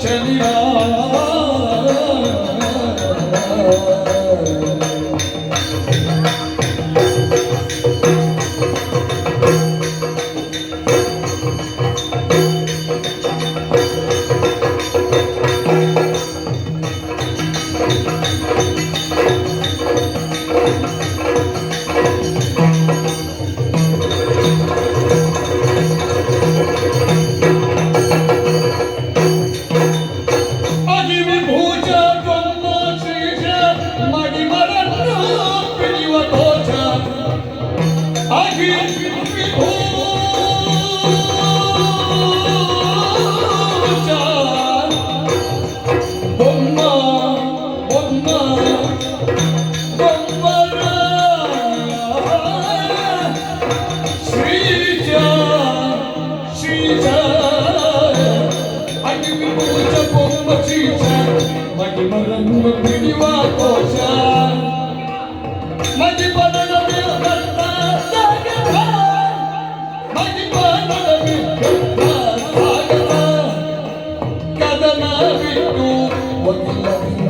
çeliyor Magi marang magdiwa ko siya Thank you.